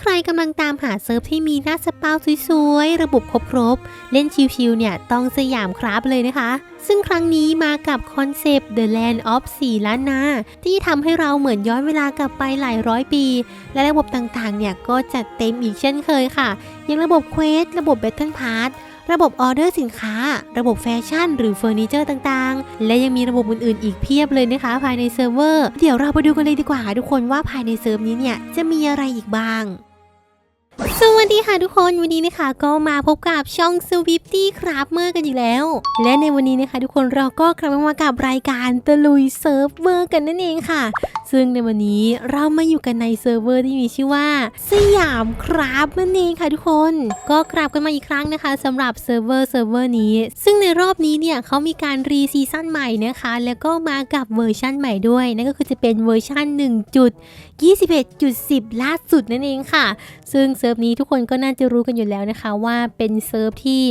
ใครกำลังตามหาเซิร์ฟที่มีหน้าสปาสวยๆ ระบบครบๆ เล่นชิวๆเนี่ยต้องสยามครับเลยนะคะ ซึ่งครั้งนี้มากับคอนเซปต์ The Land of 4ล้านนา ที่ทำให้เราเหมือนย้อนเวลากลับไปหลายร้อยปี และระบบต่างๆ เนี่ยก็จัดเต็มอีกเช่นเคยค่ะ อย่างระบบเควสระบบ Battle Pass ระบบออเดอร์สินค้า ระบบแฟชั่น หรือเฟอร์นิเจอร์ต่างๆ และยังมีระบบอื่นๆ อีกเพียบเลยนะคะ ภายในเซิร์ฟเวอร์ เดี๋ยวเราไปดูกันเลยดีกว่าทุกคนว่าภายในเซิร์ฟนี้เนี่ยจะมีอะไรอีกบ้าง สวัสดีค่ะทุกคนวันนี้นะคะก็มาพบกับช่อง s w i f t y ครับเมื่อกันอีกแล้ว และในวันนี้นะคะ ทุกคนเราก็กลับมากับรายการตะลุยเซิร์ฟเวอร์กันนั่นเองค่ะ ซึ่งในวันนี้เรามาอยู่กันในเซิร์ฟเวอร์ที่มีชื่อว่า สยามครับนั่นเองค่ะทุกคนก็กลับกันมาอีกครั้งนะคะสำหรับเซิร์ฟเวอร์เซิร์ฟเวอร์นี้ ซึ่งในรอบนี้เนี่ยเขามีการรีซีซั่นใหม่นะคะ แล้วก็มากับเวอร์ชั่นใหม่ด้วยนั่นก็คือจะเป็นเวอร์ชั่น1.21.10 ล่าสุดนั่นเองค่ะ ซึ่งเซิร์ฟนี้ทุกคนก็น่าจะรู้กันอยู่แล้วนะคะ ว่าเป็นเซิร์ฟที่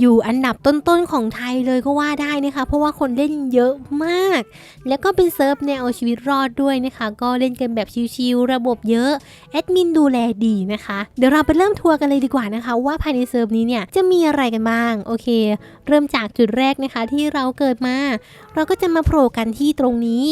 อยู่อันดับต้นๆของไทยเลยก็ว่าได้นะคะ เพราะว่าคนเล่นเยอะมาก แล้วก็เป็นเซิร์ฟแนวเอาชีวิตรอดด้วยนะคะ ก็เล่นกันแบบชิวๆระบบเยอะแอดมินดูแลดีนะคะ เดี๋ยวเราไปเริ่มทัวร์กันเลยดีกว่านะคะ ว่าภายในเซิร์ฟนี้เนี่ยจะมีอะไรกันบ้างโอเค เริ่มจากจุดแรกนะคะที่เราเกิดมา เราก็จะมาโผล่กันที่ตรงนี้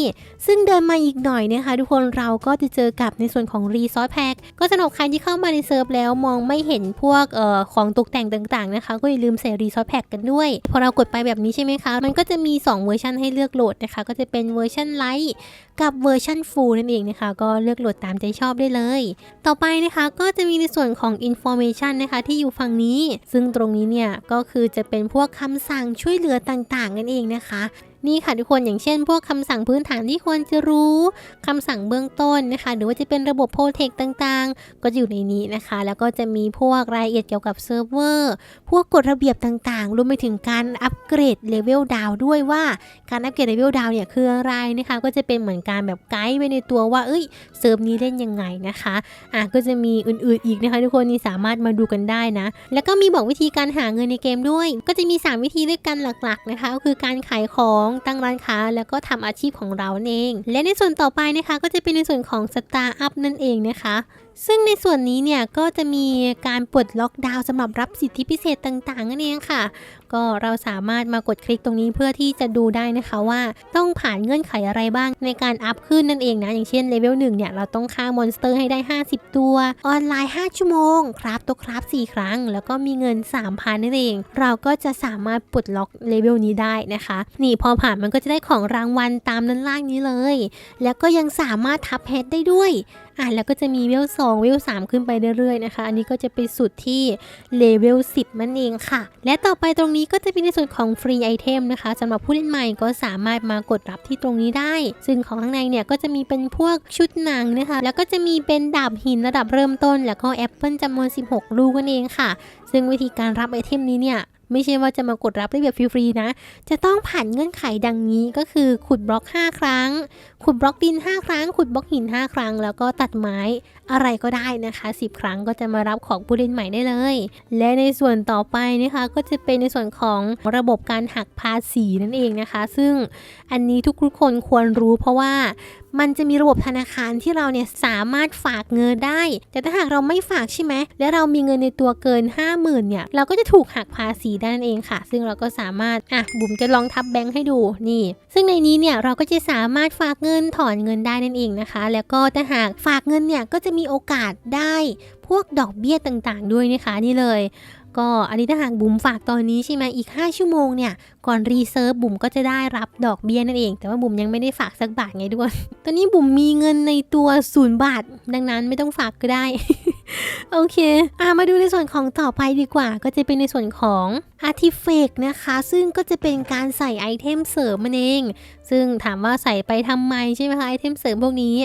ซึ่งเดินมาอีกหน่อยนะคะ ทุกคนเราก็จะเจอกับในส่วนของรีซอสแพ็คก็สำหรับใครที่เข้ามาในเซิร์ฟแล้วมองไม่เห็นพวกเอ่อของตกแต่งต่างๆนะคะ ก็อย่าลืมใส่รีซอสแพ็คกันด้วย พอเรากดไปแบบนี้ใช่ไหมคะ มันก็จะมี 2 เวอร์ชันให้เลือกโหลดนะคะ ก็จะเป็นเวอร์ชันไลท์กับเวอร์ชันฟูลนั่นเองนะคะ ก็เลือกโหลดตามใจชอบได้เลย ต่อไปนะคะก็จะมีในส่วนของ information นะคะที่อยู่ฝั่งนี้ ซึ่งตรงนี้เนี่ยก็คือจะเป็นพวกคำสั่งช่วยเหลือต่างๆนั่นเองนะคะ นี่ค่ะทุกคนอย่างเช่น พวกคำสั่งพื้นฐานที่ควรจะรู้คำสั่งเบื้องต้นนะคะ หรือว่าจะเป็นระบบโปรเทคต่างๆ ก็จะอยู่ในนี้นะคะ แล้วก็จะมีพวกรายละเอียดเกี่ยวกับเซิร์ฟเวอร์ พวกกฎระเบียบต่างๆ รวมไปถึงการอัปเกรดเลเวลดาวด้วยว่า การอัปเกรดเลเวลดาวเนี่ยคืออะไรนะคะ ก็จะเป็นเหมือนการแบบไกด์ไว้ในตัวว่า เอ้ยเซิร์ฟนี้เล่นยังไงนะคะ อะก็จะมีอื่นๆอีกนะคะทุกคนนี่สามารถมาดูกันได้นะ แล้วก็มีบอกวิธีการหาเงินในเกมด้วย ก็จะมี 3 วิธีด้วยกันหลักๆนะคะ ก็คือการขายของตั้งร้านค้า แล้วก็ทำอาชีพของเราเอง และในส่วนต่อไปนะคะก็จะเป็นในส่วนของสตาร์อัพนั่นเองนะคะ ซึ่งในส่วนนี้เนี่ยก็จะมีการปลดล็อกดาวน์สำหรับรับสิทธิพิเศษต่างๆนั่นเองค่ะ ก็เราสามารถมากดคลิกตรงนี้เพื่อที่จะดูได้นะคะว่าต้องผ่านเงื่อนไขอะไรบ้างในการอัพขึ้นนั่นเองนะ อย่างเช่นเลเวล1เนี่ยเราต้องฆ่ามอนสเตอร์ให้ได้ 50 ตัว ออนไลน์ 5 ชั่วโมง ครับตัวครับ 4 ครั้ง แล้วก็มีเงิน 3,000นั่นเอง เราก็จะสามารถปลดล็อกเลเวลนี้ได้นะคะ นี่พอผ่านมันก็จะได้ของรางวัลตามด้านล่างนี้เลย แล้วก็ยังสามารถทับเพชรได้ด้วย อะแล้วก็จะมีเวล2เวล3ขึ้นไปเรื่อยๆนะคะ อันนี้ก็จะไปสุดที่เลเวล10นั่นเองค่ะ และต่อไปตรงนี้ก็จะมีในส่วนของฟรีไอเทมนะคะสำหรับผู้เล่นใหม่ก็สามารถมากดรับที่ตรงนี้ได้ ซึ่งของข้างในเนี่ยก็จะมีเป็นพวกชุดหนังนะคะ แล้วก็จะมีเป็นดาบหินระดับเริ่มต้น แล้วก็แอปเปิลจำนวน 16 ลูกนั่นเองค่ะ ซึ่งวิธีการรับไอเทมนี้เนี่ย ไม่ใช่ว่าจะมากดรับได้แบบฟรีๆนะ จะต้องผ่านเงื่อนไขดังนี้ก็คือขุดบล็อก 5 ครั้ง ขุดบล็อกดิน 5 ครั้ง ขุดบล็อกหิน 5 ครั้ง แล้วก็ตัดไม้อะไรก็ได้นะคะ 10 ครั้งก็จะมารับของผู้เล่นใหม่ได้เลย และในส่วนต่อไปนะคะก็จะเป็นในส่วนของระบบการหักภาษีนั่นเองนะคะ ซึ่งอันนี้ทุกคนควรรู้เพราะว่ามันจะมีระบบธนาคารที่เราเนี่ยสามารถฝากเงินได้ แต่ถ้าหากเราไม่ฝากใช่ไหมแล้วเรามีเงินในตัวเกิน 50,000เนี่ยเราก็จะถูกหักภาษีได้นั่นเองค่ะ ซึ่งเราก็สามารถอะบุ๋มจะลองทับแบงค์ให้ดูนี่ ซึ่งในนี้เนี่ยเราก็จะสามารถฝากเงินถอนเงินได้นั่นเองนะคะ แล้วก็ถ้าหากฝากเงินเนี่ยก็จะมีโอกาสได้พวกดอกเบี้ยต่างๆ ด้วยนะคะนี่เลย ก็อันนี้ถ้าหากบุ๋มฝากตอนนี้ใช่ไหมอีก 5 ชั่วโมงเนี่ย ก่อนรีเซิร์ฟบุ๋มก็จะได้รับดอกเบี้ยนั่นเอง แต่ว่าบุ๋มยังไม่ได้ฝากสักบาทไงด้วย ตอนนี้บุ๋มมีเงินในตัวศูนย์บาท ดังนั้นไม่ต้องฝากก็ได้ โอเคอะมาดูในส่วนของต่อไปดีกว่า ก็จะเป็นในส่วนของ Artifact นะคะ ซึ่งก็จะเป็นการใส่ไอเทมเสริมมันเอง ซึ่งถามว่าใส่ไปทำไมใช่ไหมคะไอเทมเสริมพวกนี้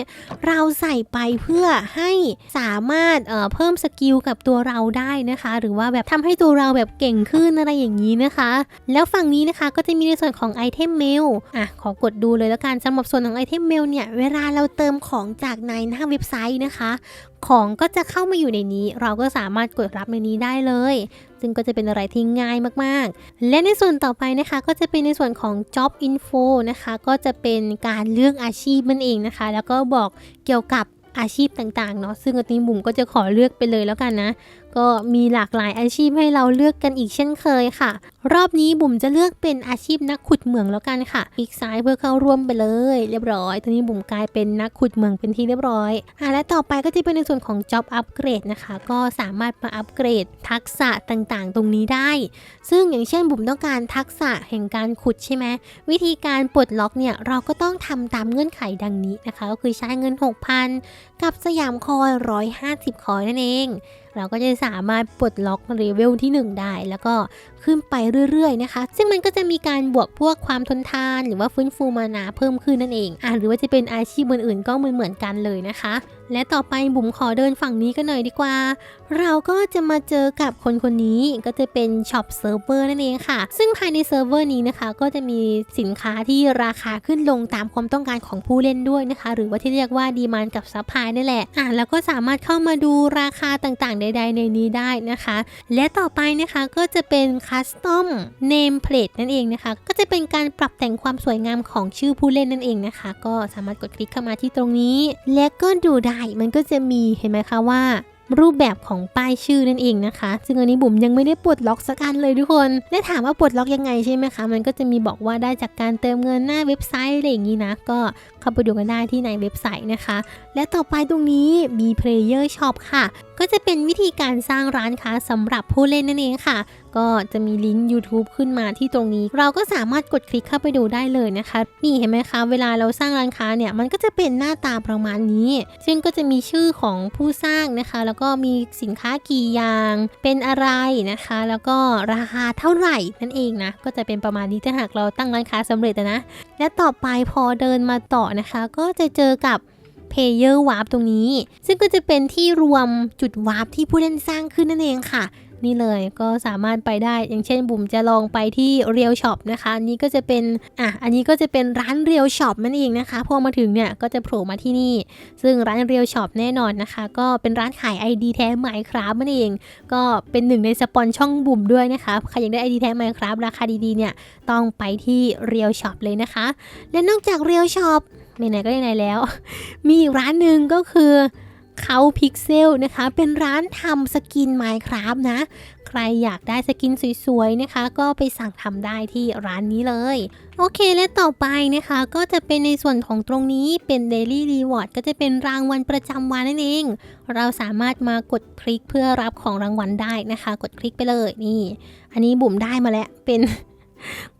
เราใส่ไปเพื่อให้สามารถเเพิ่มสกิลกับตัวเราได้นะคะ หรือว่าแบบทำให้ตัวเราแบบเก่งขึ้นอะไรอย่างนี้นะคะ แล้วฝั่งนี้นะคะก็จะมีในส่วนของไอเทมเมลอะขอกดดูเลยแล้วกันสำหรับส่วนของไอเทมเมลเนี่ยเวลาเราเติมของจากในหน้าเว็บไซต์นะคะ ของก็จะเข้ามาอยู่ในนี้ เราก็สามารถกดรับในนี้ได้เลย ซึ่งก็จะเป็นอะไรที่ง่ายมากๆ และในส่วนต่อไปนะคะก็จะเป็นในส่วนของ job info นะคะก็จะเป็นการเลือกอาชีพมันเองนะคะ แล้วก็บอกเกี่ยวกับอาชีพต่างๆเนาะซึ่งอันนี้บุ๋มก็จะขอเลือกไปเลยแล้วกันนะ ก็มีหลากหลายอาชีพให้เราเลือกกันอีกเช่นเคยค่ะ รอบนี้บุ๋มจะเลือกเป็นอาชีพนักขุดเหมืองแล้วกันค่ะคลิกซ้ายเพื่อเข้าร่วมไปเลย เรียบร้อย ตอนนี้บุ๋มกลายเป็นนักขุดเหมืองเป็นที่เรียบร้อยอะและต่อไปก็จะเป็นในส่วนของ job upgrade นะคะ ก็สามารถมาอัปเกรดทักษะต่างๆ ตรงนี้ได้ ซึ่งอย่างเช่นบุ๋มต้องการทักษะแห่งการขุดใช่ไหมวิธีการปลดล็อกเนี่ยเราก็ต้องทำตามเงื่อนไขดังนี้นะคะ ก็คือใช้เงิน 6,000 กับสยามคอย 150 คอยนั่นเอง เราก็จะสามารถปลดล็อกเลเวลที่ 1 ได้ แล้วก็ ขึ้นไปเรื่อยๆนะคะ ซึ่งมันก็จะมีการบวกพวกความทนทาน หรือว่าฟื้นฟูมานาเพิ่มขึ้นนั่นเองอะหรือว่าจะเป็นอาชีพอื่นๆก็เหมือนๆกันเลยนะคะ และต่อไปบุ๋มขอเดินฝั่งนี้กันหน่อยดีกว่า เราก็จะมาเจอกับคนคนนี้ก็จะเป็นช็อปเซิร์ฟเวอร์นั่นเองค่ะ ซึ่งภายในเซิร์ฟเวอร์นี้นะคะ ก็จะมีสินค้าที่ราคาขึ้นลงตามความต้องการของผู้เล่นด้วยนะคะ หรือว่าที่เรียกว่าดีมานกับซัพพลายนี่แหละอะแล้วก็สามารถเข้ามาดูราคาต่างๆ ใด ๆ ในนี้ได้นะคะ และต่อไปนะคะก็จะเป็นคัสตอมเนมเพลทนั่นเองนะคะ ก็จะเป็นการปรับแต่งความสวยงามของชื่อผู้เล่นนั่นเองนะคะ ก็สามารถกดคลิกเข้ามาที่ตรงนี้ และก็ดูได้มันก็จะมีเห็นไหมคะว่ารูปแบบของป้ายชื่อนั่นเองนะคะ ซึ่งอันนี้บุ๋มยังไม่ได้ปลดล็อกสักอันเลยทุกคนและถามว่าปลดล็อกยังไงใช่ไหมคะ มันก็จะมีบอกว่าได้จากการเติมเงินหน้าเว็บไซต์อะไรอย่างนี้นะ ก็ เข้าไปดูกันได้ที่ในเว็บไซต์นะคะ และต่อไปตรงนี้มี Player Shop ค่ะ ก็จะเป็นวิธีการสร้างร้านค้าสำหรับผู้เล่นนั่นเองค่ะ ก็จะมีลิงก์ YouTube ขึ้นมาที่ตรงนี้ เราก็สามารถกดคลิกเข้าไปดูได้เลยนะคะ นี่เห็นไหมคะ เวลาเราสร้างร้านค้าเนี่ยมันก็จะเป็นหน้าตาประมาณนี้ ซึ่งก็จะมีชื่อของผู้สร้างนะคะ แล้วก็มีสินค้ากี่อย่าง เป็นอะไรนะคะ แล้วก็ราคาเท่าไหร่นั่นเองนะก็จะเป็นประมาณนี้ถ้าหากเราตั้งร้านค้าสำเร็จนะและต่อไปพอเดินมาต่อนะคะ ก็จะเจอกับ Player Warp ตรงนี้ ซึ่งก็จะเป็นที่รวมจุดวาร์ปที่ผู้เล่นสร้างขึ้นนั่นเองค่ะ นี่เลยก็สามารถไปได้อย่างเช่นบุ๋มจะลองไปที่เรียวช็อปนะคะอันนี้ก็จะเป็นอะอันนี้ก็จะเป็นร้านเรียวช็อปนั่นเองนะคะพอมาถึงเนี่ยก็จะโผล่มาที่นี่ ซึ่งร้านเรียวช็อปแน่นอนนะคะ ก็เป็นร้านขาย ID แท้ไมค์ครับนั่นเอง ก็เป็นหนึ่งในสปอนช่องบุ๋มด้วยนะคะใครอยากได้ ID แท้ไมครับราคาดีๆเนี่ยต้องไปที่เรียวช็อปเลยนะคะ และนอกจากเรียวช็อป ไหนๆก็ไหนๆแล้ว มีอีกร้านหนึ่งก็คือเขาพิกเซลนะคะ เป็นร้านทำสกิน Minecraft นะ ใครอยากได้สกินสวยๆนะคะ ก็ไปสั่งทำได้ที่ร้านนี้เลย โอเคและต่อไปนะคะ ก็จะเป็นในส่วนของตรงนี้เป็น Daily Reward ก็จะเป็นรางวัลประจำวันนั่นเอง เราสามารถมากดคลิกเพื่อรับของรางวัลได้นะคะ กดคลิกไปเลยนี่ อันนี้บุ๋มได้มาแล้วเป็น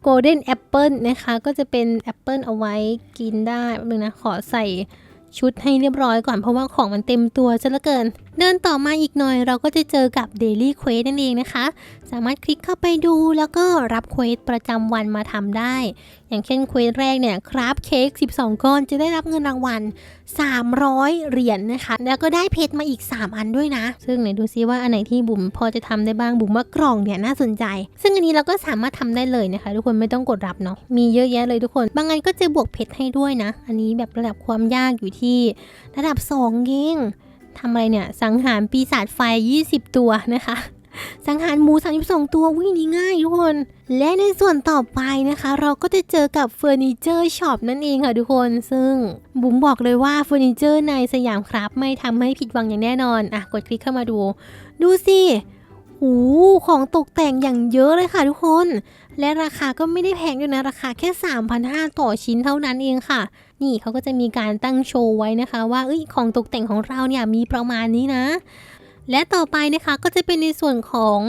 Golden Apple นะคะ ก็จะเป็นแอปเปิลเอาไว้กินได้แป๊บนึงนะ ขอใส่ชุดให้เรียบร้อยก่อนเพราะว่าของมันเต็มตัวซะลือเกิน เดินต่อมาอีกหน่อยเราก็จะเจอกับ Daily Quest นั่นเองนะคะ สามารถคลิกเข้าไปดูแล้วก็รับเควสประจำวันมาทำได้ อย่างเช่นเควสแรกเนี่ยคราฟเค้ก12 ก้อนจะได้รับเงินรางวัล300 เหรียญนะคะ แล้วก็ได้เพชรมาอีก 3 อันด้วยนะ ซึ่งไหนดูซิว่าอันไหนที่บุ๋มพอจะทำได้บ้างบุ๋มว่ากล่องเนี่ยน่าสนใจ ซึ่งอันนี้เราก็สามารถทำได้เลยนะคะ ทุกคนไม่ต้องกดรับเนาะมีเยอะแยะเลยทุกคน บางอันก็จะบวกเพชรให้ด้วยนะ อันนี้แบบระดับความยากอยู่ที่ระดับ2เองทำอะไรเนี่ยสังหารปีศาจไฟ 20 ตัวนะคะ สังหารหมู 32 ตัววิ่งนี้ง่ายทุกคน และในส่วนต่อไปนะคะ เราก็จะเจอกับเฟอร์นิเจอร์ช็อปนั่นเองค่ะทุกคน ซึ่งบุ๋มบอกเลยว่าเฟอร์นิเจอร์ในสยามครับไม่ทำให้ผิดหวังอย่างแน่นอน อะ กดคลิกเข้ามาดู ดูสิหูของตกแต่งอย่างเยอะเลยค่ะทุกคน และราคาก็ไม่ได้แพงด้วยนะ ราคาแค่ 3,500 ต่อชิ้นเท่านั้นเองค่ะ นี่เขาก็จะมีการตั้งโชว์ไว้นะคะ ว่าเอ้ยของตกแต่งของเราเนี่ยมีประมาณนี้นะ และต่อไปนะคะก็จะเป็นในส่วนของ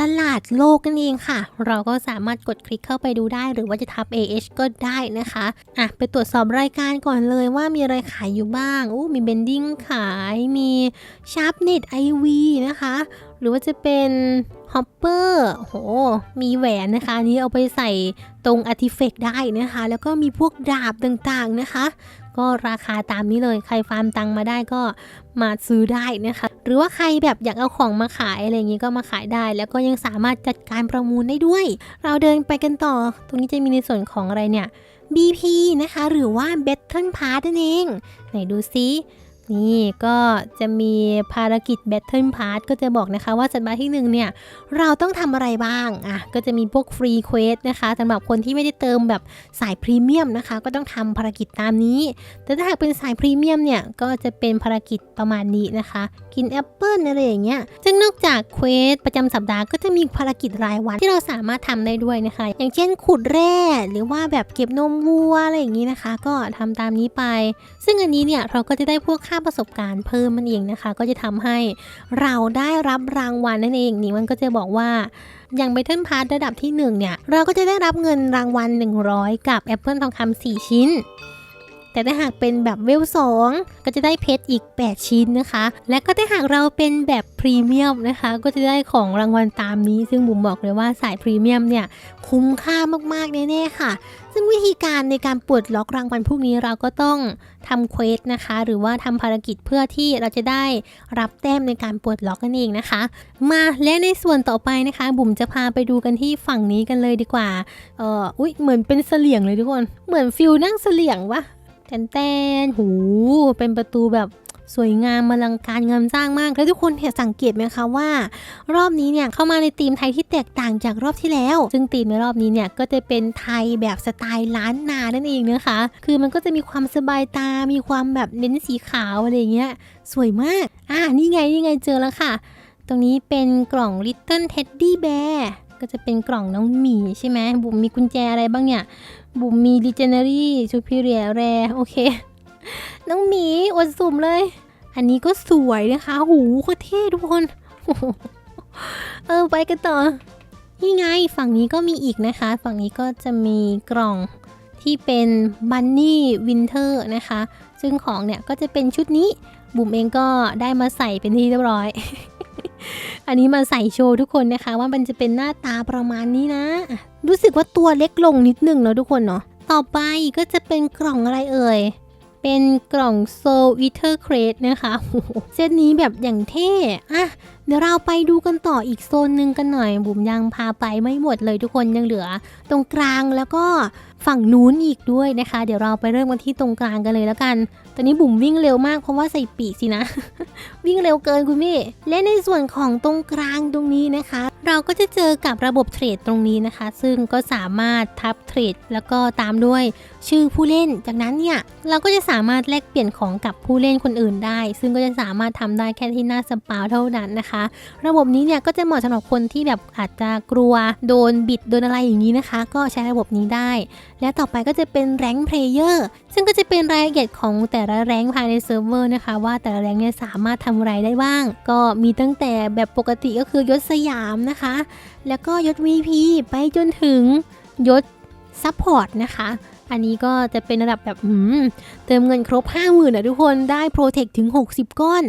ตลาดโลกนั่นเองค่ะ เราก็สามารถกดคลิกเข้าไปดูได้ หรือว่าจะทับ AH ก็ได้นะคะอะไปตรวจสอบรายการก่อนเลยว่ามีอะไรขายอยู่บ้างอู้มีเบนดิ้งขาย มีชาร์ปเน็ตไอวีนะคะ หรือว่าจะเป็นฮอปเปอร์โห มีแหวนนะคะ อันนี้เอาไปใส่ตรงอาร์ติเฟกได้นะคะ แล้วก็มีพวกดาบต่างๆนะคะ ก็ราคาตามนี้เลย ใครฟาร์มตังมาได้ก็มาซื้อได้นะคะ หรือว่าใครแบบอยากเอาของมาขายอะไรอย่างนี้ก็มาขายได้ แล้วก็ยังสามารถจัดการประมูลได้ด้วย เราเดินไปกันต่อ ตรงนี้จะมีในส่วนของอะไรเนี่ย BP นะคะ หรือว่า Battle Pass นั่นเอง ไหนดูซิ นี่ก็จะมีภารกิจ Battle Pass ก็จะบอกนะคะว่าสัปดาห์ที่หนึ่งเนี่ย เราต้องทำอะไรบ้างอะก็จะมีพวกฟรีเควสนะคะสำหรับคนที่ไม่ได้เติมแบบสายพรีเมียมนะคะ ก็ต้องทำภารกิจตามนี้ แต่ถ้าหากเป็นสายพรีเมียมเนี่ย ก็จะเป็นภารกิจประมาณนี้นะคะ กินแอปเปิลอะไรอย่างเงี้ยซึ่งนอกจากเควสประจำสัปดาห์ก็จะมีภารกิจรายวันที่เราสามารถทำได้ด้วยนะคะ อย่างเช่นขุดแร่หรือว่าแบบเก็บนมวัวอะไรอย่างนี้นะคะ ก็ทำตามนี้ไป ซึ่งอันนี้เนี่ยเราก็จะได้พวกค่าประสบการณ์เพิ่มมันเองนะคะ ก็จะทำให้เราได้รับรางวัลนั่นเองนี่มันก็จะบอกว่าอย่าง b บ t เทิลพาร์ระดับที่ 1 เนี่ย เราก็จะได้รับเงินรางวัล 100 กับแอปเปิลทองคำ4ชิ้น แต่ถ้าหากเป็นแบบเวล2ก็จะได้เพชรอีก 8 ชิ้นนะคะ และก็ถ้าหากเราเป็นแบบพรีเมียมนะคะ ก็จะได้ของรางวัลตามนี้ ซึ่งบุ๋มบอกเลยว่าสายพรีเมียมเนี่ยคุ้มค่ามากๆแน่ๆค่ะ ซึ่งวิธีการในการปลดล็อกรางวัลพวกนี้เราก็ต้องทำเควสนะคะ หรือว่าทำภารกิจเพื่อที่เราจะได้รับแต้มในการปลดล็อกนั่นเองนะคะ มาและในส่วนต่อไปนะคะ บุ๋มจะพาไปดูกันที่ฝั่งนี้กันเลยดีกว่าเอออุ้ยเหมือนเป็นเสลี่ยงเลยทุกคน เหมือนฟิลนั่งเสลี่ยงวะ แตนแตนหู เป็นประตูแบบสวยงามอลังการงามสร้างมาก แล้วทุกคนเห็นสังเกตไหมคะว่า รอบนี้เนี่ยเข้ามาในธีมไทยที่แตกต่างจากรอบที่แล้ว ซึ่งธีมในรอบนี้เนี่ยก็จะเป็นไทยแบบสไตล์ล้านนานั่นเองนะคะ คือมันก็จะมีความสบายตา มีความแบบเน้นสีขาวอะไรเงี้ย สวยมาก อะนี่ไงนี่ไงเจอแล้วค่ะ ตรงนี้เป็นกล่อง Little Teddy Bear ก็จะเป็นกล่องน้องหมีใช่ไหมบุ๋มมีกุญแจอะไรบ้างเนี่ย บุ๋มมี Legendary Superior Rare โอเค น้องหมีอดสุ่มเลย อันนี้ก็สวยนะคะ หูโคตรเท่ทุกคน เออ ไปกันต่อ นี่ไง ฝั่งนี้ก็มีอีกนะคะ ฝั่งนี้ก็จะมีกล่องที่เป็นบันนี่วินเทอร์นะคะ ซึ่งของเนี่ยก็จะเป็นชุดนี้ บุ๋มเองก็ได้มาใส่เป็นที่เรียบร้อย อันนี้มาใส่โชว์ทุกคนนะคะ ว่ามันจะเป็นหน้าตาประมาณนี้นะ รู้สึกว่าตัวเล็กลงนิดนึงเนาะทุกคนเนาะต่อไปก็จะเป็นกล่องอะไรเอ่ย เป็นกล่อง Soul Eater Crate นะคะโหเซตนี้แบบอย่างเท่อะเดี๋ยวเราไปดูกันต่ออีกโซนหนึ่งกันหน่อย บุ๋มยังพาไปไม่หมดเลยทุกคนยังเหลือ ตรงกลางแล้วก็ ฝั่งนู้นอีกด้วยนะคะ เดี๋ยวเราไปเริ่มกันที่ตรงกลางกันเลยแล้วกัน ตอนนี้บุ๋มวิ่งเร็วมากเพราะว่าใส่ปีกสินะ วิ่งเร็วเกินคุณพี่ และในส่วนของตรงกลางตรงนี้นะคะ เราก็จะเจอกับระบบเทรดตรงนี้นะคะ ซึ่งก็สามารถทับเทรดแล้วก็ตามด้วยชื่อผู้เล่น จากนั้นเนี่ยเราก็จะสามารถแลกเปลี่ยนของกับผู้เล่นคนอื่นได้ ซึ่งก็จะสามารถทำได้แค่ที่หน้าสปาวเท่านั้นนะคะ ระบบนี้เนี่ยก็จะเหมาะสำหรับคนที่แบบอาจจะกลัวโดนบิดโดนอะไรอย่างนี้นะคะ ก็ใช้ระบบนี้ได้ และต่อไปก็จะเป็นแรงเพลเยอร์ซึ่งก็จะเป็นรายละเอียดของแต่ละแรงภายในเซิร์ฟเวอร์นะคะ ว่าแต่ละแรงเนี่ยสามารถทำอะไรได้บ้าง ก็มีตั้งแต่แบบปกติก็คือยศสยามนะคะแล้วก็ยศ VP ไปจนถึงยศซัพพอร์ตนะคะ อันนี้ก็จะเป็นระดับแบบหืมเติมเงินครบ 50,000นะทุกคนได้โปรเทคถึง 60 ก้อน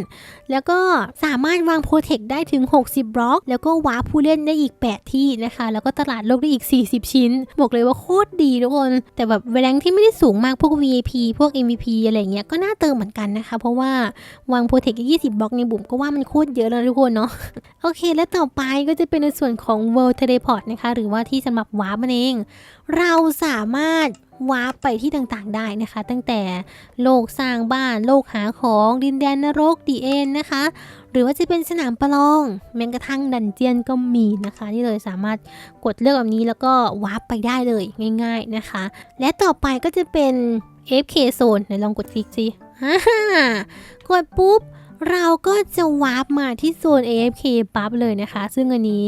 แล้วก็สามารถวางโปรเทคได้ถึง 60 บล็อก แล้วก็วาร์ผู้เล่นได้อีก 8 ที่นะคะ แล้วก็ตลาดโลกได้อีก 40 ชิ้น บอกเลยว่าโคตรดีทุกคน แต่แบบแรงที่ไม่ได้สูงมากพวก VIP พวก MVP อะไรเงี้ยก็น่าเติมเหมือนกันนะคะ เพราะว่าวางโปรเทค20 บล็อกในบุ๋มก็ว่ามันโคตรเยอะแล้วทุกคนเนาะโอเค และต่อไปก็จะเป็นในส่วนของ World Teleport นะคะหรือว่าที่สำหรับวาร์มันเอง เราสามารถ วาร์ปไปที่ต่างๆได้นะคะ ตั้งแต่โลกสร้างบ้านโลกหาของดินแดนนรกดีเอ็นนะคะ หรือว่าจะเป็นสนามประลองแม้กระทั่งดันเจียนก็มีนะคะที่เลยสามารถกดเลือกแบบนี้แล้วก็วาร์ปไปได้เลยง่าย ๆนะคะ และต่อไปก็จะเป็น FK Zone ไหนลองกดคลิกสิฮ่ากดปุ๊บ เราก็จะวาร์ปมาที่โซน AFK ปั๊บเลยนะคะ ซึ่งอันนี้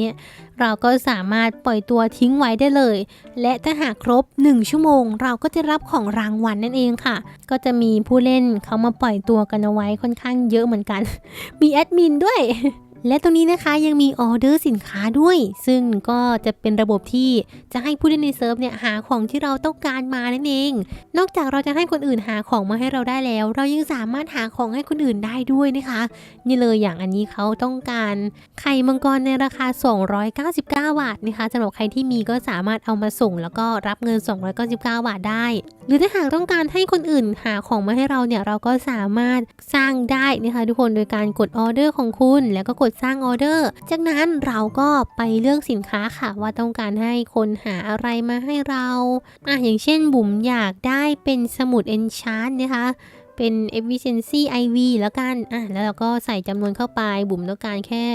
เราก็สามารถปล่อยตัวทิ้งไว้ได้เลย และถ้าหากครบ 1 ชั่วโมง เราก็จะรับของรางวัลนั่นเองค่ะ ก็จะมีผู้เล่นเขามาปล่อยตัวกันเอาไว้ค่อนข้างเยอะเหมือนกัน มีแอดมินด้วย และตรงนี้นะคะยังมีออเดอร์สินค้าด้วย ซึ่งก็จะเป็นระบบที่จะให้ผู้เล่นในเซิร์ฟเนี่ยหาของที่เราต้องการมานั่นเอง นอกจากเราจะให้คนอื่นหาของมาให้เราได้แล้ว เรายังสามารถหาของให้คนอื่นได้ด้วยนะคะ นี่เลยอย่างอันนี้เขาต้องการไข่มังกรในราคา 299 บาทนะคะสำหรับใครที่มีก็สามารถเอามาส่ง แล้วก็รับเงิน 299 บาทได้ หรือถ้าหากต้องการให้คนอื่นหาของมาให้เราเนี่ยเราก็สามารถสร้างได้นะคะทุกคนโดยการกดออเดอร์ของคุณแล้วก็กดสร้างออเดอร์ จากนั้นเราก็ไปเลือกสินค้าค่ะว่าต้องการให้คนหาอะไรมาให้เราอะอย่างเช่นบุ๋มอยากได้เป็นสมุดเอนชาร์ดนะคะ เป็น efficiency IV แล้วกัน อะ แล้วเราก็ใส่จำนวนเข้าไป บุ๋มต้องการแค่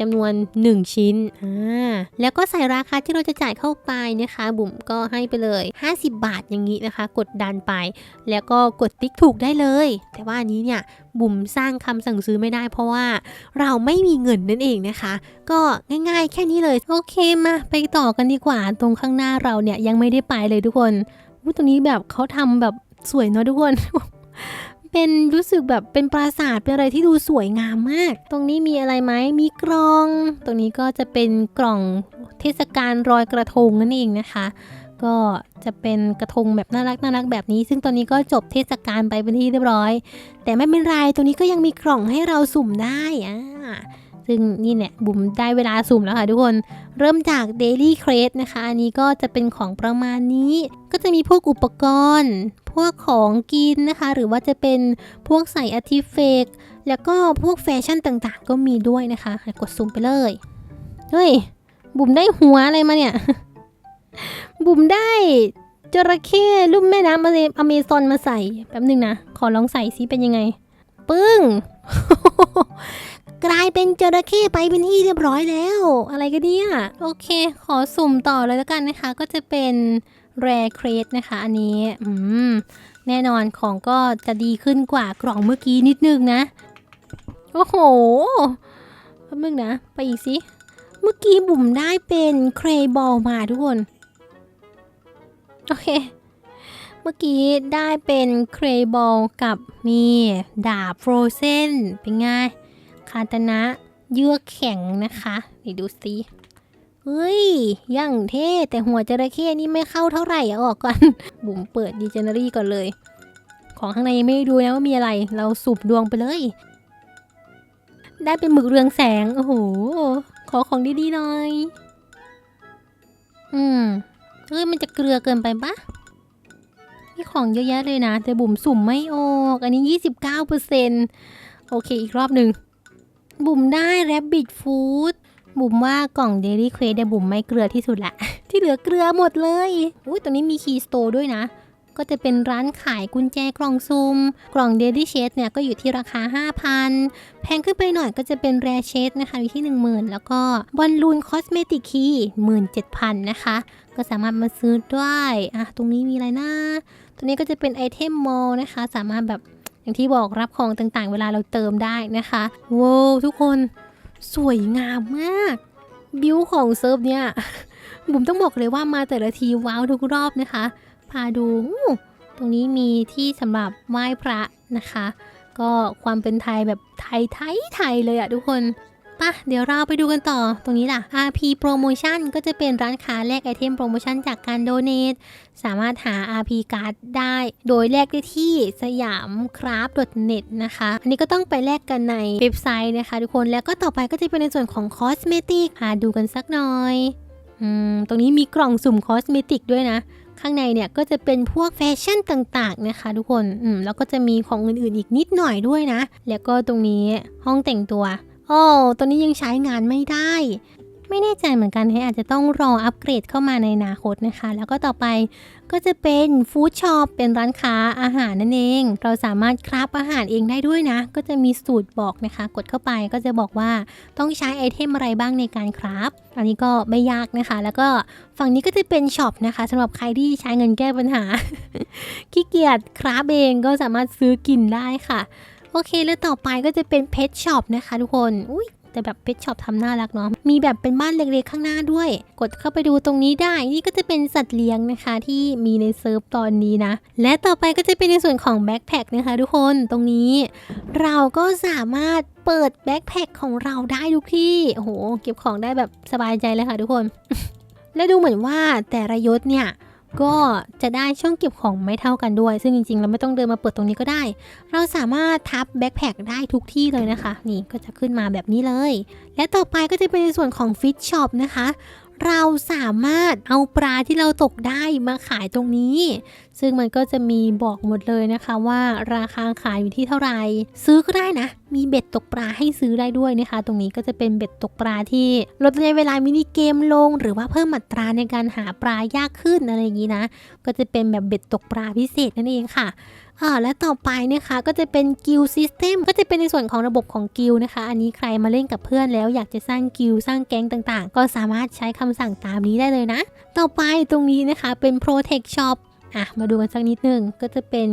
จำนวน 1 ชิ้น อ่า แล้วก็ใส่ราคาที่เราจะจ่ายเข้าไปนะคะ บุ๋มก็ให้ไปเลย 50 บาทอย่างนี้นะคะ กดดันไป แล้วก็กดติ๊กถูกได้เลย แต่ว่าอันนี้เนี่ย บุ๋มสร้างคำสั่งซื้อไม่ได้ เพราะว่าเราไม่มีเงินนั่นเองนะคะ ก็ง่ายๆ แค่นี้เลย โอเคมาไปต่อกันดีกว่า ตรงข้างหน้าเราเนี่ยยังไม่ได้ไปเลยทุกคนตรงนี้แบบเขาทำแบบสวยเนาะทุกคน เป็นรู้สึกแบบเป็นปราสาทเป็นอะไรที่ดูสวยงามมาก ตรงนี้มีอะไรไหมมีกล่อง ตรงนี้ก็จะเป็นกล่องเทศกาลรอยกระทงนั่นเองนะคะ ก็จะเป็นกระทงแบบน่ารักน่ารักแบบนี้ ซึ่งตอนนี้ก็จบเทศกาลไปเป็นที่เรียบร้อย แต่ไม่เป็นไรตรงนี้ก็ยังมีกล่องให้เราสุ่มได้อ่าซึ่งนี่เนี่ยบุ๋มได้เวลาสุ่มแล้วค่ะทุกคน เริ่มจาก Daily Crate นะคะ อันนี้ก็จะเป็นของประมาณนี้ ก็จะมีพวกอุปกรณ์ วกของกินนะคะ หรือว่าจะเป็นพวกใส่อาร์ติเฟกแล้วก็พวกแฟชั่นต่างๆ ก็มีด้วยนะคะกดสุ่มไปเลย เฮ้ย บุ๋มได้หัวอะไรมาเนี่ย บุ๋มได้จระเข้ลุ่มแม่น้ำอเมซอนมาใส่แป๊บหนึงนะ ขอลองใส่ซิเป็นยังไง ปึ้ง กลายเป็นจระเข้ไปเป็นที่เรียบร้อยแล้ว อะไรกันเนี่ย โอเค ขอสุ่มต่อเลยแล้วกันนะคะ ก็จะเป็น rare crate นะคะ อันนี้อืมแน่นอนของก็จะดีขึ้นกว่ากล่องเมื่อกี้นิดนึงนะ โอ้โหมึงนะ ไปอีกสิ เมื่อกี้บุ๋มได้เป็นเครบอลมาทุกคน โอเค เมื่อกี้ได้เป็นเครบอลกับนี่ดาบฟรเซนเป็นไงคาตานะเยือกแข็งนะคะนี่ดูสิ เฮ้ย ยังเท่ แต่หัวจระเข้นี่ไม่เข้าเท่าไหร่อออกก่อน บุ๋มเปิดดีเจเนอรี่ก่อนเลย ของข้างในยังไม่ได้ดูนะว่ามีอะไร เราสูบดวงไปเลย ได้เป็นหมึกเรืองแสง โอ้โห ขอของดีๆหน่อย อืมเฮ้ย มันจะเกลือเกินไปปะมีของเยอะแยะเลยนะ แต่บุ๋มสุ่มไม่ออก อันนี้ 29%โอเค อีกรอบหนึ่งบุ๋มได้ Rabbit Food บุ๋ บุ้มว่ากล่อง Daily Quest เนี่ยบุ๋มไม่เกลือที่สุดละ ที่เหลือเกลือหมดเลยอุ้ยตรงนี้มี Key Store ด้วยนะ ก็จะเป็นร้านขายกุญแจกล่องซุม กล่อง Daily Chest เนี่ยก็อยู่ที่ราคา 5,000 แพงขึ้นไปหน่อยก็จะเป็น Rare Chest นะคะอยู่ที่ 10,000 แล้วก็บอลลูน Cosmetic Key 17,000 นะคะ ก็สามารถมาซื้อได้อะตรงนี้มีอะไรนะตรงนี้ก็จะเป็นไอเทมมอลนะคะ สามารถแบบอย่างที่บอกรับของต่างๆ เวลาเราเติมได้นะคะว้าวทุกคน สวยงามมาก บิวของเซิร์ฟเนี่ย บุ๋มต้องบอกเลยว่ามาแต่ละทีว้าวทุกรอบนะคะ พาดู ตรงนี้มีที่สำหรับไหว้พระนะคะ ก็ความเป็นไทยแบบไทยไทยไทยเลยอะทุกคน ปะเดี๋ยวเราไปดูกันต่อตรงนี้ล่ะ RP Promotion ก็จะเป็นร้านค้าแลกไอเทมโปรโมชั่นจากการโดเน t สามารถหา RP Card ได้ โดยแลกได้ที่สยามคราฟ .net นะคะ อันนี้ก็ต้องไปแลกกันในเว็บไซต์นะคะทุกคนแล้วก็ต่อไปก็จะเป็นในส่วนของคอสเมติกหาดูกันสักหน่อยอืมตรงนี้มีกล่องสุ่มคอสเมติกด้วยนะข้างในเนี่ยก็จะเป็นพวกแฟชั่นต่างๆนะคะทุกคน อืม แล้วก็จะมีของอื่นๆอีกนิดหน่อยด้วยนะ แล้วก็ตรงนี้ห้องแต่งตัว โอ้ตัวนี้ยังใช้งานไม่ได้ ไม่แน่ใจเหมือนกันให้อาจจะต้องรออัปเกรดเข้ามาในอนาคตนะคะ แล้วก็ต่อไปก็จะเป็นฟู้ดช็อปเป็นร้านค้าอาหารนั่นเอง เราสามารถคราฟอาหารเองได้ด้วยนะ ก็จะมีสูตรบอกนะคะ กดเข้าไปก็จะบอกว่าต้องใช้ไอเทมอะไรบ้างในการคราฟอันนี้ก็ไม่ยากนะคะ แล้วก็ฝั่งนี้ก็จะเป็นช็อปนะคะสำหรับใครที่ใช้เงินแก้ปัญหาขี้เกียจคราฟเองก็สามารถซื้อกินได้ค่ะ โอเคแล้วต่อไปก็จะเป็นเพ t ช็อปนะคะทุกคนอุ้ยแต่แบบเพ t ช็อปทำน่ารักเนาะ มีแบบเป็นบ้านเล็กๆข้างหน้าด้วย กดเข้าไปดูตรงนี้ได้ นี่ก็จะเป็นสัตว์เลี้ยงนะคะที่มีในเซิร์ฟตอนนี้นะ และต่อไปก็จะเป็นในส่วนของแบ็คแพคนะคะทุกคน ตรงนี้ เราก็สามารถเปิดแบ็คแพคของเราได้ทุกที่ โอ้โห เก็บของได้แบบสบายใจเลยค่ะทุกคน และดูเหมือนว่าแต่ละยศเนี่ย ก็จะได้ช่องเก็บของไม่เท่ากันด้วย ซึ่งจริงๆ เราไม่ต้องเดินมาเปิดตรงนี้ก็ได้ เราสามารถทับแบ็คแพคได้ทุกที่เลยนะคะ นี่ก็จะขึ้นมาแบบนี้เลย และต่อไปก็จะเป็นในส่วนของฟิชช็อปนะคะ เราสามารถเอาปลาที่เราตกได้มาขายตรงนี้ ซึ่งมันก็จะมีบอกหมดเลยนะคะว่าราคาขายอยู่ที่เท่าไหร่ซื้อก็ได้นะ มีเบ็ดตกปลาให้ซื้อได้ด้วยนะคะ ตรงนี้ก็จะเป็นเบ็ดตกปลาที่ลดระยะเวลามินิเกมลง หรือว่าเพิ่มอัตราในการหาปลายากขึ้นอะไรอย่างนี้นะ ก็จะเป็นแบบเบ็ดตกปลาพิเศษนั่นเองค่ะ อ่าและต่อไปนะคะก็จะเป็นกิลซิสเต็มก็จะเป็นในส่วนของระบบของกิลนะคะ อันนี้ใครมาเล่นกับเพื่อนแล้วอยากจะสร้างกิลสร้างแก๊งต่างๆ ก็สามารถใช้คำสั่งตามนี้ได้เลยนะ ต่อไปตรงนี้นะคะเป็น Protect Shop อะมาดูกันสักนิดหนึ่งก็จะเป็น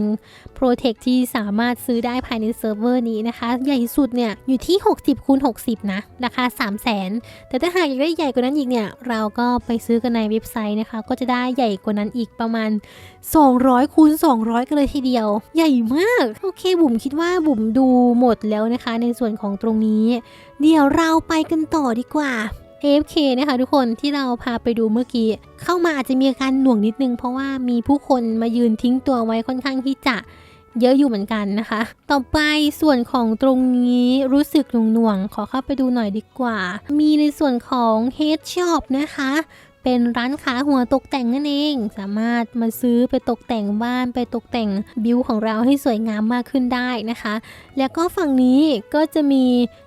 Protect ที่สามารถซื้อได้ภายในเซิร์ฟเวอร์นี้นะคะ ใหญ่สุดเนี่ยอยู่ที่ 60คูณ60 นะ ราคา 3 0 0 0 0 0แต่ถ้าหากอยากได้ใหญ่กว่านั้นอีกเนี่ย เราก็ไปซื้อกันในเว็บไซต์นะคะ ก็จะได้ใหญ่กว่านั้นอีกประมาณ 200คูณ200 กันเลยทีเดียว ใหญ่มาก โอเค บุ๋มคิดว่าบุ๋มดูหมดแล้วนะคะ ในส่วนของตรงนี้ เดี๋ยวเราไปกันต่อดีกว่า AFK นะคะทุกคนที่เราพาไปดูเมื่อกี้ เข้ามาอาจจะมีอาการหน่วงนิดนึง เพราะว่ามีผู้คนมายืนทิ้งตัวไว้ค่อนข้างที่จะเยอะอยู่เหมือนกันนะคะ ต่อไปส่วนของตรงนี้รู้สึกหน่วงๆขอเข้าไปดูหน่อยดีกว่า มีในส่วนของ Head Shop นะคะ เป็นร้านค้าหัวตกแต่งนั่นเอง สามารถมาซื้อไปตกแต่งบ้านไปตกแต่งบิวของเราให้สวยงามมากขึ้นได้นะคะ แล้วก็ฝั่งนี้ก็จะมี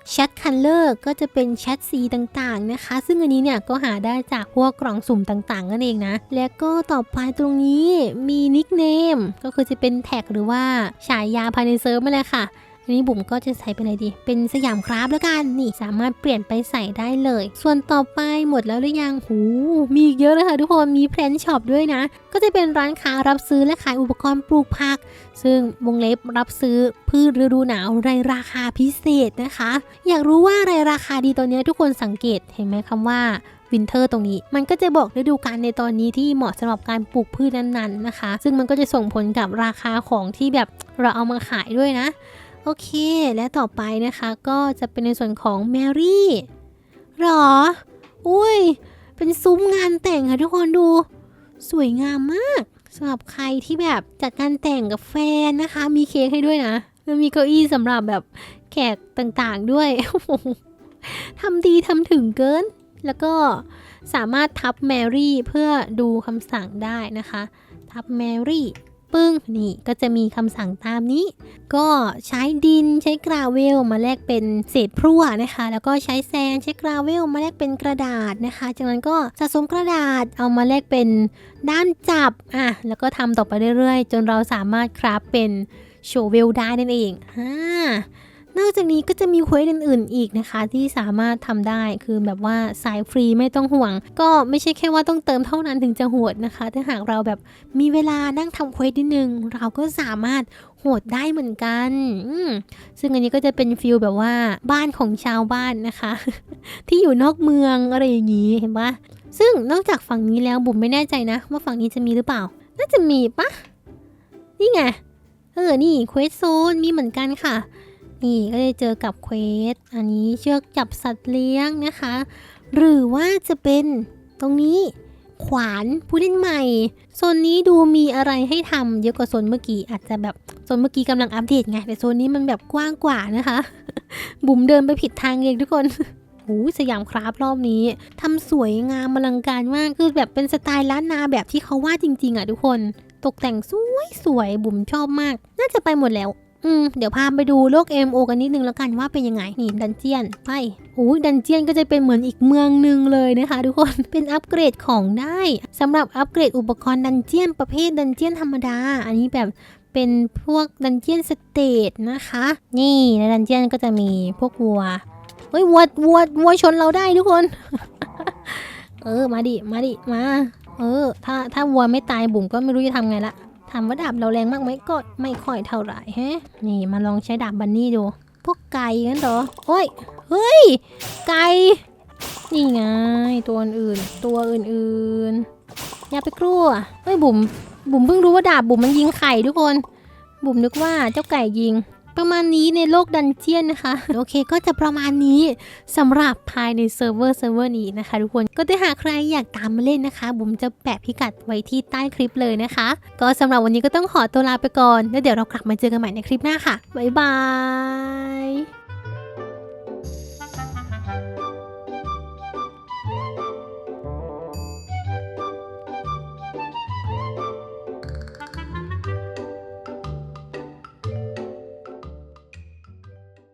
แชทคัลเลอร์ก็จะเป็นแชทสีต่างๆนะคะ ซึ่งอันนี้เนี่ยก็หาได้จากพวกกล่องสุ่มต่างๆนั่นเองนะ แล้วก็ต่อไปตรงนี้มีนิกเนมก็คือจะเป็นแท็กหรือว่าฉายาภายในเซิร์ฟนั่นแหละค่ะ อันนี้บุ๋มก็จะใส่เป็นอะไรดี เป็นสยามคราฟแล้วกันนี่สามารถเปลี่ยนไปใส่ได้เลย ส่วนต่อไปหมดแล้วหรือยังหูมีเยอะเลยค่ะทุกคนมีแพลนช็อปด้วยนะ ก็จะเป็นร้านค้ารับซื้อและขายอุปกรณ์ปลูกผัก ซึ่งวงเล็บรับซื้อพืชฤดูหนาวในราคาพิเศษนะคะ อยากรู้ว่าอะไรราคาดีตอนนี้ทุกคนสังเกตเห็นไหมคำว่าวินเทอร์ตรงนี้ มันก็จะบอกฤดูกาลในตอนนี้ที่เหมาะสำหรับการปลูกพืชนั้นๆนะคะ ซึ่งมันก็จะส่งผลกับราคาของที่แบบเราเอามาขายด้วยนะ โอเค และต่อไปนะคะก็จะเป็นในส่วนของแมรี่หรอ อุ้ย เป็นซุ้มงานแต่งค่ะทุกคนดู สวยงามมากสำหรับใครที่แบบจัดการแต่งกับแฟนนะคะ มีเค้กให้ด้วยนะแล้วมีเก้าอี้สำหรับแบบแขกต่างๆด้วยทำดีทำถึงเกิน แล้วก็สามารถทับแมรี่เพื่อดูคำสั่งได้นะคะ ทับแมรี่ ปึ้งนี่ก็จะมีคำสั่งตามนี้ ก็ใช้ดินใช้กราเวลมาแลกเป็นเศษพรั่วนะคะ แล้วก็ใช้แซนใช้กราเวลมาแลกเป็นกระดาษนะคะ จากนั้นก็สะสมกระดาษเอามาแลกเป็นด้ามจับอะแล้วก็ทำต่อไปเรื่อยๆ จนเราสามารถคราฟเป็นโชเวลได้นั่นเองอ่า นอกจากนี้ก็จะมีเควสอื่นๆ อีกนะคะ ที่สามารถทำได้คือแบบว่าสายฟรีไม่ต้องห่วง ก็ไม่ใช่แค่ว่าต้องเติมเท่านั้นถึงจะโหดนะคะ ถ้าหากเราแบบมีเวลานั่งทำเควสนิดนึง เราก็สามารถโหดได้เหมือนกัน ซึ่งอันนี้ก็จะเป็นฟิลแบบว่าบ้านของชาวบ้านนะคะ ที่อยู่นอกเมืองอะไรอย่างนี้เห็นปะซึ่งนอกจากฝั่งนี้แล้วบุ๋มไม่แน่ใจนะ ว่าฝั่งนี้จะมีหรือเปล่า น่าจะมีปะนี่ไง เออ นี่เควสโซนมีเหมือนกันค่ะ นี่ก็จะเจอกับเควส อันนี้เชือกจับสัตว์เลี้ยงนะคะ หรือว่าจะเป็นตรงนี้ขวานผู้เล่นใหม่โซนนี้ดูมีอะไรให้ทำเยอะกว่าโซนเมื่อกี้อาจจะแบบโซนเมื่อกี้กำลังอัปเดตไงแต่โซนนี้มันแบบกว้างกว่านะคะ บุ๋มเดินไปผิดทางเองทุกคนโอ้ยสยามคราฟรอบนี้ทำสวยงามอลังการมาก คือแบบเป็นสไตล์ล้านนาแบบที่เขาวาดจริง ๆ อะทุกคน ตกแต่งสวยสวยๆบุ๋มชอบมาก น่าจะไปหมดแล้ว อืมเดี๋ยวพาไปดูโลก MO กันนิดนึงแล้วกันว่าเป็นยังไงนี่ดันเจียนไปโอ้ดันเจียนก็จะเป็นเหมือนอีกเมืองหนึ่งเลยนะคะ ทุกคนเป็นอัปเกรดของได้สำหรับอัปเกรดอุปกรณ์ดันเจียนประเภทดันเจียนธรรมดา อันนี้แบบเป็นพวกดันเจียนสเตทนะคะ นี่ในดันเจียนก็จะมีพวกวัวเฮ้ยวัววัววัวชนเราได้ทุกคน เออมาดิมาดิมา เออ ถ้าถ้าวัวไม่ตายบุ๋มก็ไม่รู้จะทำไงละ ถามว่าดาบเราแรงมากไหมก็ไม่ค่อยเท่าไหร่ฮะนี่มาลองใช้ดาบบันนี่ดู พวกไก่กันเหรอโอ้ยเฮ้ย ไก่นี่ไงตัวอื่นตัวอื่นๆอย่าไปกลัวเฮ้ยบุ๋มบุ๋มเพิ่งรู้ว่าดาบบุ๋มมันยิงไข่ทุกคน บุ๋มนึกว่าเจ้าไก่ยิง ประมาณนี้ในโลกดันเจียนนะคะ โอเคก็จะประมาณนี้สำหรับภายในเซิร์ฟเวอร์เซิร์ฟเวอร์นี้นะคะทุกคนก็ถ้าหากใครอยากตามมาเล่นนะคะ บุ๋มจะแปะพิกัดไว้ที่ใต้คลิปเลยนะคะ ก็สำหรับวันนี้ก็ต้องขอตัวลาไปก่อน แล้วเดี๋ยวเรากลับมาเจอกันใหม่ในคลิปหน้าค่ะบ๊ายบาย